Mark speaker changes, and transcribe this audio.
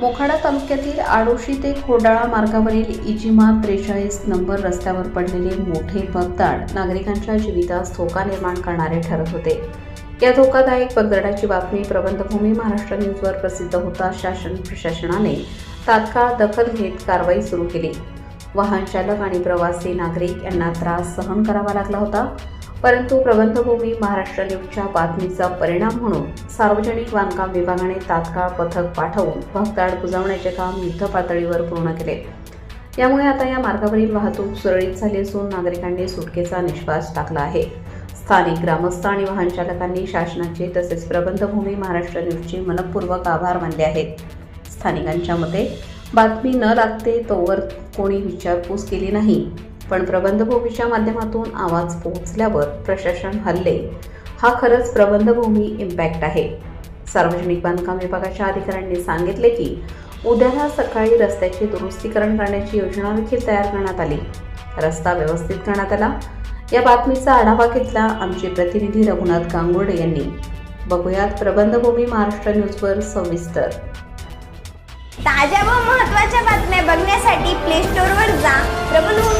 Speaker 1: मोखाडा तालुक्यातील आडोशी ते खोडाळा मार्गावरील इजिमा त्रेचाळीस नंबर रस्त्यावर पडलेले मोठे भगदाड नागरिकांच्या जीवितास धोका निर्माण करणारे ठरत होते. या धोकादायक भगदाडाची बातमी प्रबंधभूमी महाराष्ट्र न्यूजवर प्रसिद्ध होता. शासन प्रशासनाने तात्काळ दखल घेत कारवाई सुरू केली. वाहन चालक आणि प्रवासी नागरिक यांना त्रास सहन करावा लागला होता. परंतु प्रबंधभूमी महाराष्ट्र न्यूजच्या बातमीचा परिणाम म्हणून सार्वजनिक बांधकाम विभागाने तात्काळ पथक पाठवून भगदाड बुजावण्याचे काम युद्धपातळीवर पूर्ण केले. यामुळे आता या मार्गावरील वाहतूक सुरळीत झाली असून नागरिकांनी सुटकेचा निश्वास टाकला आहे. स्थानिक ग्रामस्थ आणि वाहन चालकांनी शासनाचे तसेच प्रबंधभूमी महाराष्ट्र न्यूजचे मनपूर्वक आभार मानले आहेत. स्थानिकांच्या मते बातमी न लागते तोवर कोणी विचारपूस केली नाही. पण प्रबंधभूमीच्या माध्यमातून आवाज पोहोचल्यावर प्रशासन हल्ले. हा खरंच प्रबंधभूमी इम्पॅक्ट आहे. सार्वजनिक बांधकाम विभागाच्या अधिकाऱ्यांनी सांगितले की उद्याला सकाळी रस्त्याचे दुरुस्तीकरण करण्याची योजना देखील तयार करण्यात आली. रस्ता व्यवस्थित करण्यात आला. या बातमीचा आढावा घेतला आमचे प्रतिनिधी रघुनाथ गांगुर्डे यांनी. बघूयात प्रबंधभूमी महाराष्ट्र न्यूजवर सविस्तर.
Speaker 2: ताज्या व महत्त्वाच्या बातम्या बघण्यासाठी प्ले स्टोअरवर जा. प्रबंधभूमी